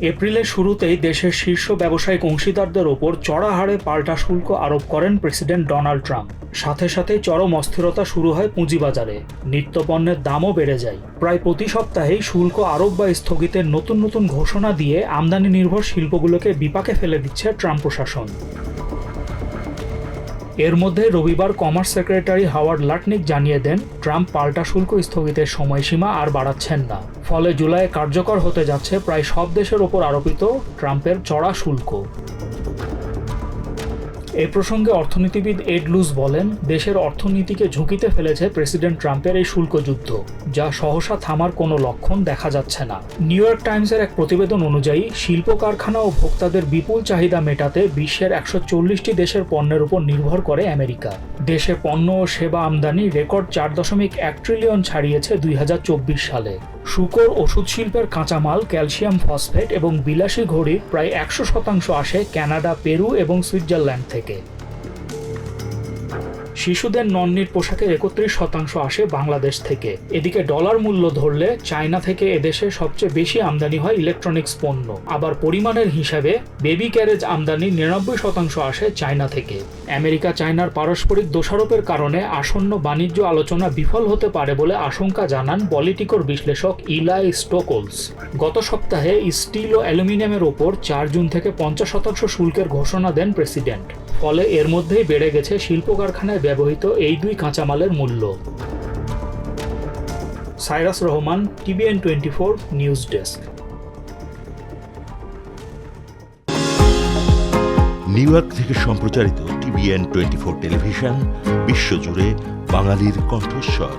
এপ্রিলের শুরুতেই দেশের শীর্ষ ব্যবসায়িক অংশীদারদের ওপর চড়া হারে পাল্টা শুল্ক আরোপ করেন প্রেসিডেন্ট ডোনাল্ড ট্রাম্প। সাথে সাথে চরম অস্থিরতা শুরু হয় পুঁজিবাজারে। নিত্যপণ্যের দামও বেড়ে যায়। প্রায় প্রতি সপ্তাহেই শুল্ক আরোপ বা স্থগিতের নতুন নতুন ঘোষণা দিয়ে আমদানি নির্ভর শিল্পগুলোকে বিপাকে ফেলে দিচ্ছে ট্রাম্প প্রশাসন। এর মধ্যে রবিবার কমার্স সেক্রেটারি হাওয়ার্ড লাটনিক জানিয়ে দেন, ট্রাম্প পাল্টা শুল্ক স্থগিতের সময়সীমা আর বাড়াচ্ছেন না। ফলে জুলাইয়ে কার্যকর হতে যাচ্ছে প্রায় সব দেশের ওপর আরোপিত ট্রাম্পের চড়া শুল্ক। এ প্রসঙ্গে অর্থনীতিবিদ এড লুজ বলেন, দেশের অর্থনীতিকে ঝুঁকিতে ফেলেছে প্রেসিডেন্ট ট্রাম্পের এই শুল্ক যুদ্ধ, যা সহসা থামার কোনো লক্ষণ দেখা যাচ্ছে না। নিউ ইয়র্ক টাইমসের এক প্রতিবেদন অনুযায়ী, শিল্প কারখানা ও ভোক্তাদের বিপুল চাহিদা মেটাতে বিশ্বের একশো চল্লিশটি দেশের পণ্যের উপর নির্ভর করে আমেরিকা। দেশে পণ্য ও সেবা আমদানি রেকর্ড চার দশমিক এক ট্রিলিয়ন ছাড়িয়েছে দুই হাজার চব্বিশ সালে। শুকর ওষুধ শিল্পের কাঁচামাল, ক্যালসিয়াম ফসফেট এবং বিলাসী ঘড়ির প্রায় একশো শতাংশ আসে কানাডা, পেরু এবং সুইজারল্যান্ড থেকে। শিশুদের নন্নির পোশাকের একত্রিশ শতাংশ আসে বাংলাদেশ থেকে। এদিকে ডলার মূল্য ধরলে চায়না থেকে এদেশে সবচেয়ে বেশি আমদানি হয় ইলেকট্রনিক্স পণ্য। আবার পরিমাণের হিসাবে বেবি ক্যারেজ আমদানি নিরানব্বই শতাংশ আসে চায়না থেকে। আমেরিকা, চায়নার পারস্পরিক দোষারোপের কারণে আসন্ন বাণিজ্য আলোচনা বিফল হতে পারে বলে আশঙ্কা জানান পলিটিকর বিশ্লেষক ইলাই স্টোকোলস। গত সপ্তাহে স্টিল ও অ্যালুমিনিয়ামের ওপর চার জুন থেকে পঞ্চাশ শতাংশ শুল্কের ঘোষণা দেন প্রেসিডেন্ট। ফলে এর মধ্যেই বেড়ে গেছে শিল্প কারখানায় ব্যবহৃত এই দুই কাঁচামালের মূল্য। Cyrus Rahman, TVN twenty four news desk. New York থেকে সম্প্রচারিত টিভিএন টোয়েন্টি ফোর টেলিভিশন, বিশ্বজুড়ে বাঙালির কণ্ঠস্বর।